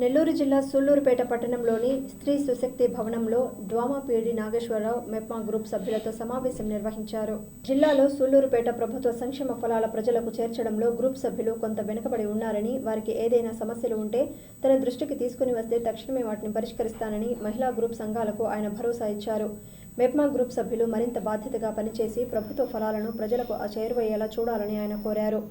నెల్లూరు జిల్లా సూళ్ళూరుపేట పట్టణంలోని స్త్రీ సుశక్తి భవనంలో DWAMA PD Nageswararao MEPMA group సభ్యులతో సమావేశం నిర్వహించారు. జిల్లాలో సూళ్ళూరుపేట ప్రభుత్వ సంక్షేమ ఫలాల ప్రజలకు చేర్చడంలో గ్రూప్ సభ్యులు కొంత వెనుకబడి ఉన్నారని వారికి ఏదైనా సమస్యలు ఉంటే తన దృష్టికి తీసుకుని వస్తే తక్షణమే వాటిని పరిష్కరిస్తానని మహిళా గ్రూప్ సంఘాలకు ఆయన భరోసా ఇచ్చారు. మెప్మా గ్రూప్ సభ్యులు మరింత బాధ్యతగా పనిచేసి ప్రభుత్వ ఫలాలను ప్రజలకు చేరువయ్యేలా చూడాలని ఆయన కోరారు.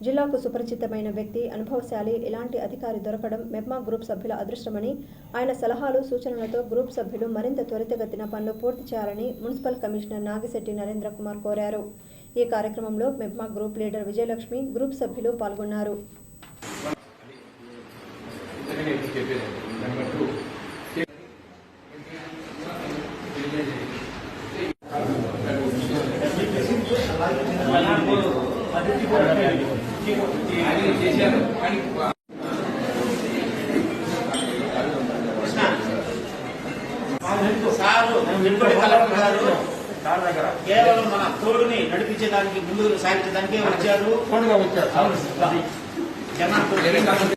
జిల్లాకు సుపరిచితమైన వ్యక్తి అనుభవశాలి ఇలాంటి అధికారి దొరకడం మెప్మా గ్రూప్ సభ్యుల అదృష్టమని ఆయన సలహాలు సూచనలతో గ్రూప్ సభ్యులు మరింత త్వరితగతిన పనులు పూర్తి చేయాలని మున్సిపల్ కమిషనర్ నాగిశెట్టి నరేంద్ర కుమార్ కోరారు ఈ కార్యక్రమంలో MEPMA group leader Vijayalakshmi group సభ్యులు పాల్గొన్నారు సారు కలెక్టర్ గారు కేవలం మన తోడుని నడిపించడానికి ముందుకు సాగించడానికే వచ్చారు. జనాలు సమావేశం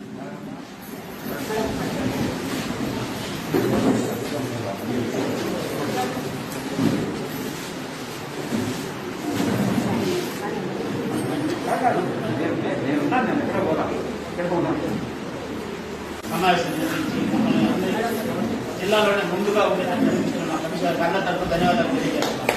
నిర్వహించి మమ్మల్ని అందరినీ జిల్లాలోనే ముందుగా ఉండేటట్టు మా కమిషనర్ కన్న తరఫు ధన్యవాదాలు తెలియజేస్తున్నాను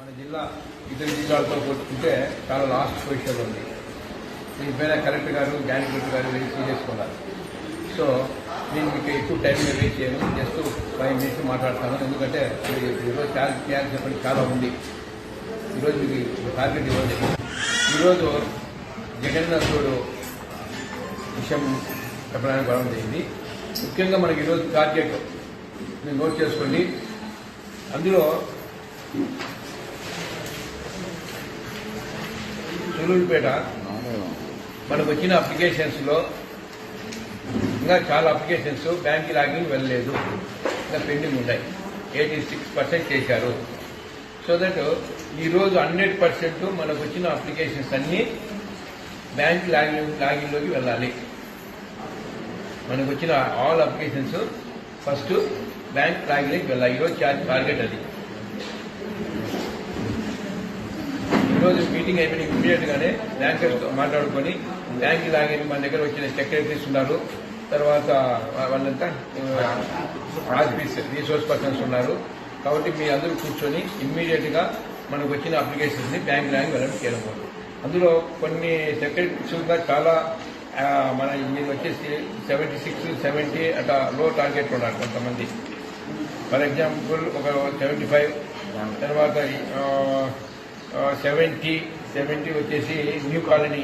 మన జిల్లా ఇతర జిల్లాలతో పోల్చుకుంటే చాలా లాస్ట్ పొజిషన్లో ఉంది. దీనిపైన కలెక్టర్ గారు జాయింట్ కలెక్టర్ గారు వెరీ చేసుకున్నారు సో నేను మీకు ఎక్కువ టైం వేస్ట్ చేయను జస్ట్ ఫైవ్ మినిట్స్ మాట్లాడతాను. ఎందుకంటే ఈ- ఈరోజు చాలా చేయాల్సిన పని చాలా ఉంది. ఈరోజు మీకు టార్గెట్ ఇవ్వండి. ఈరోజు జగన్నాథుడు విషయం చెప్పడానికి గొడవ జరిగింది ముఖ్యంగా మనకి ఈరోజు టార్గెట్ మీరు నోట్ చేసుకోండి. అందులో సూలూరుపేట మనకు వచ్చిన అప్లికేషన్స్లో ఇంకా చాలా అప్లికేషన్స్ బ్యాంక్ లాగిన్ వెళ్ళలేదు. ఇంకా పెండింగ్ ఉన్నాయి. ఎయిటీ సిక్స్ పర్సెంట్ చేశారు. సో దట్ ఈరోజు హండ్రెడ్ పర్సెంట్ మనకు వచ్చిన అప్లికేషన్స్ అన్నీ బ్యాంక్ లాగిన్ లాగిన్లోకి వెళ్ళాలి. మనకు వచ్చిన ఆల్ అప్లికేషన్స్ ఫస్ట్ బ్యాంక్ లాగిన్లోకి వెళ్ళాలి ఈరోజు టార్గెట్ అది. ఈరోజు మీటింగ్ అయిపోయిన ఇమీడియట్ గానే బ్యాంకర్స్ మాట్లాడుకొని బ్యాంక్ లాగిన్ మన దగ్గర వచ్చిన సెక్రటరీస్ ఉన్నారు. తర్వాత వాళ్ళంతా ఆఫీస్ రీసోర్స్ పర్సన్స్ ఉన్నారు. కాబట్టి మీ అందరూ కూర్చొని ఇమ్మీడియట్గా మనకు వచ్చిన అప్లికేషన్స్ని బ్యాంక్ లాగిన్ వెళ్ళడం చేయడం అందులో కొన్ని సెక్రటరీస్ కూడా చాలా మన మీరు వచ్చేసి సెవెంటీ సిక్స్ సెవెంటీ అట్లా లో టార్గెట్ ఉన్నారు కొంతమంది. ఫర్ ఎగ్జాంపుల్ ఒక సెవెంటీ ఫైవ్ తర్వాత సెవెంటీ సెవెంటీ వచ్చేసి న్యూ కాలనీ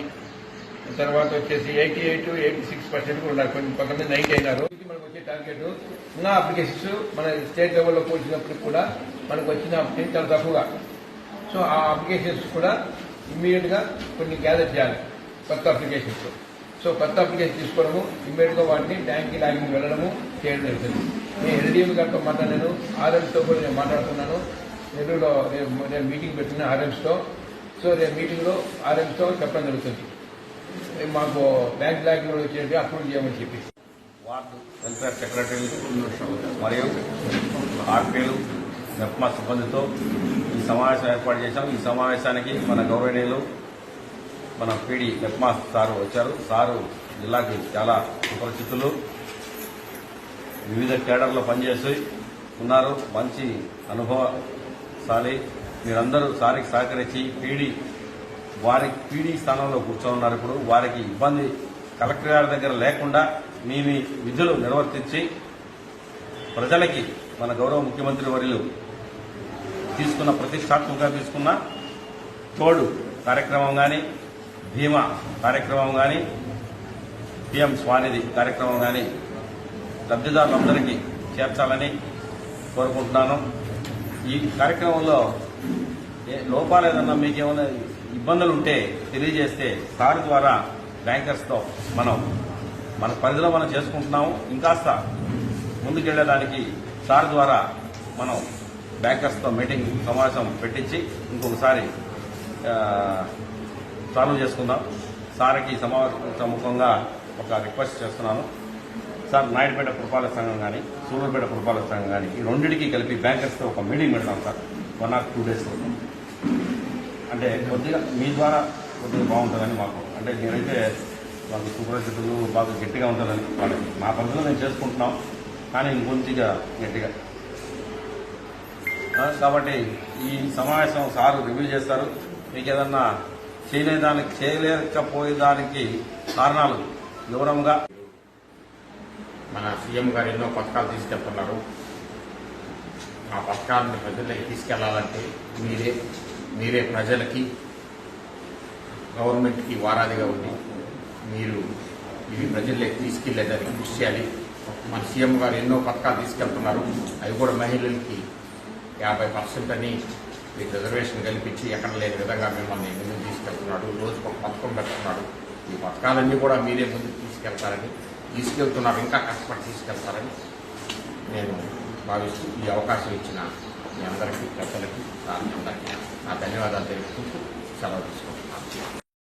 తర్వాత వచ్చేసి eighty eight eighty six percent కూడా ఉన్నారు కొన్ని కొంతమంది నైట్ అయినారు. ఇది మనకు వచ్చే టార్గెట్ ఇంకా అప్లికేషన్స్ మన స్టేట్ లెవెల్లో పోల్చినప్పుడు కూడా మనకు వచ్చిన అప్లికేషన్ చాలా తక్కువగా సో ఆ అప్లికేషన్స్ కూడా ఇమ్మీడియట్గా కొన్ని గ్యాదర్ చేయాలి. కొత్త అప్లికేషన్స్ సో కొత్త అప్లికేషన్ తీసుకోవడము ఇమ్మీడియట్గా వాటిని బ్యాంక్ లాగింగ్ వెళ్ళడము చేయడం జరుగుతుంది నేను ఎల్డీఎం గారితో మాట్లాడాను ఆర్ఎంస్తో కూడా నేను మాట్లాడుతున్నాను. నెల్లూరులో రేపు నేను మీటింగ్ పెట్టిన ఆర్ఎంస్తో సో రేపు మీటింగ్లో ఆర్ఎంస్తో చెప్పడం జరుగుతుంది. మాకు బ్యాంక్ లాగింగ్ వచ్చేది అప్రూవ్ చేయమని చెప్పి వార్డు వెల్ఫేర్ సెక్రటరీలు మరియు ఆర్పీలు మెప్మా సిబ్బందితో ఈ సమావేశం ఏర్పాటు చేశాం. ఈ సమావేశానికి మన గౌరవనీయులు మన పీడి మెప్మా సారు వచ్చారు. సారు జిల్లాకి చాలా సుపరిచితులు. వివిధ కేడర్లో పనిచేసి ఉన్నారు. మంచి అనుభవశాలి. మీరందరూ సారికి సహకరించి పీడి వారి పీడీ స్థానంలో కూర్చోనున్నారు ఇప్పుడు. వారికి ఇబ్బంది కలెక్టర్ గారి దగ్గర లేకుండా మీ మీ విధులు నిర్వర్తించి ప్రజలకి మన గౌరవ ముఖ్యమంత్రి వర్యులు తీసుకున్న ప్రతిష్టాత్మకంగా తీసుకున్న తోడు కార్యక్రమం కానీ భీమా కార్యక్రమం కానీ పిఎం స్వానిధి కార్యక్రమం కానీ లబ్ధిదారులందరికీ చేర్చాలని కోరుకుంటున్నాను. ఈ కార్యక్రమంలో ఏ లోపాలు ఏదన్నా మీకు ఏమైనా ఇబ్బందులు ఉంటే తెలియజేస్తే సార్ ద్వారా బ్యాంకర్స్తో మనం మన పరిధిలో మనం చేసుకుంటున్నాము. ఇంకాస్త ముందుకెళ్ళడానికి సార్ ద్వారా మనం బ్యాంకర్స్తో మీటింగ్ సమావేశం పెట్టించి ఇంకొకసారి సాల్వ్ చేసుకుందాం. సార్కి సమావేశముఖంగా ఒక రిక్వెస్ట్ చేస్తున్నాను. సార్ నాయుడుపేట పురపాలక సంఘం కానీ సూలూరుపేట పురపాలక సంఘం కానీ ఈ రెండింటికి కలిపి బ్యాంకర్స్తో ఒక మీటింగ్ పెడతాం sir. One or two days అంటే కొద్దిగా మీ ద్వారా కొద్దిగా బాగుంటుందని మాకు. అంటే నేనైతే మాకు సుపరిచితులు బాగా గట్టిగా ఉంటుందని వాళ్ళకి. మా పనులు నేను చేసుకుంటున్నాం కానీ ఇంకొంచెంగా గట్టిగా. కాబట్టి ఈ సమావేశం సారు రివ్యూ చేస్తారు. మీకు ఏదన్నా చేయలేదానికి చేయలేకపోయేదానికి కారణాలు వివరంగా మన సీఎం గారు ఎన్నో పథకాలు తీసుకెళ్తున్నారు. ఆ పథకాలను ప్రజల్లోకి తీసుకెళ్ళాలంటే మీరే మీరే ప్రజలకి గవర్నమెంట్కి వారాదిగా ఉంది మీరు ఇవి ప్రజల్లోకి తీసుకెళ్ళేదానికి కృషి చేయాలి. మన సీఎం గారు ఎన్నో పథకాలు తీసుకెళ్తున్నారు. అవి కూడా మహిళలకి యాభై పర్సెంట్ అని రిజర్వేషన్ కల్పించి ఎక్కడ లేని విధంగా మిమ్మల్ని పెడుతున్నాడు రోజుకు ఒక పథకం పెడుతున్నాడు ఈ పథకాలన్నీ కూడా మీరే ముందుకు తీసుకెళ్తారని తీసుకెళ్తున్నారు ఇంకా కష్టపడి తీసుకెళ్తారని నేను భావిస్తూ ఈ అవకాశం ఇచ్చిన మీ అందరికీ ప్రజలకి అందరికీ నా ధన్యవాదాలు తెలుపుకుంటూ సెలవు తీసుకుంటున్నాను.